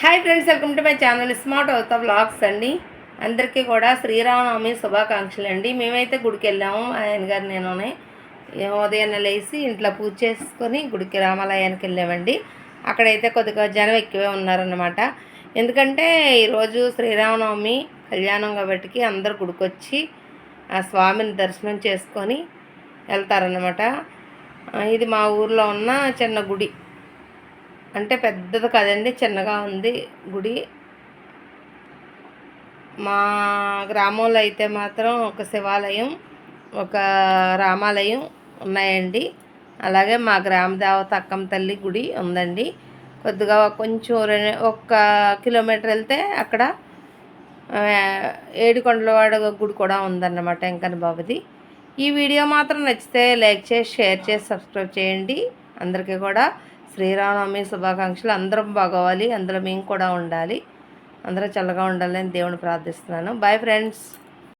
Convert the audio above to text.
Hi friends welcome to my channel smart అవుతా vlogs అండి. అందరికీ కూడా శ్రీరామనవమి శుభాకాంక్షలు అండి. మేమైతే గుడికి వెళ్ళాము ఆయన గారు నేనునే ఉదయం లేచి ఇంట్లో పూజ చేసుకొని గుడికి రామాలయానికి వెళ్ళామండి. అక్కడైతే కొద్దిగా జనం ఎక్కువే ఉన్నారన్నమాట. ఎందుకంటే ఈరోజు శ్రీరామనవమి కళ్యాణం కాబట్టి అందరు గుడికొచ్చి ఆ స్వామిని దర్శనం చేసుకొని వెళ్తారన్నమాట. ఇది మా ఊర్లో ఉన్న చిన్న గుడి. అంటే పెద్దది కదండి చిన్నగా ఉంది గుడి. మా గ్రామంలో అయితే మాత్రం ఒక శివాలయం ఒక రామాలయం ఉన్నాయండి. అలాగే మా గ్రామ దేవత అక్కమ్మ తల్లి గుడి ఉందండి. కొద్దిగా కొంచెం రె ఒక్క కిలోమీటర్ వెళ్తే అక్కడ ఏడుకొండలవాడ గుడి కూడా ఉందన్నమాట వెంకన్న బాబుది. ఈ వీడియో మాత్రం నచ్చితే లైక్ చేసి షేర్ చేసి సబ్స్క్రైబ్ చేయండి. అందరికీ కూడా శ్రీరామనవమి శుభాకాంక్షలు. అందరం బాగోవాలి. అందులో మేము కూడా ఉండాలి. అందరూ చల్లగా ఉండాలని దేవుని ప్రార్థిస్తున్నాను. Bye friends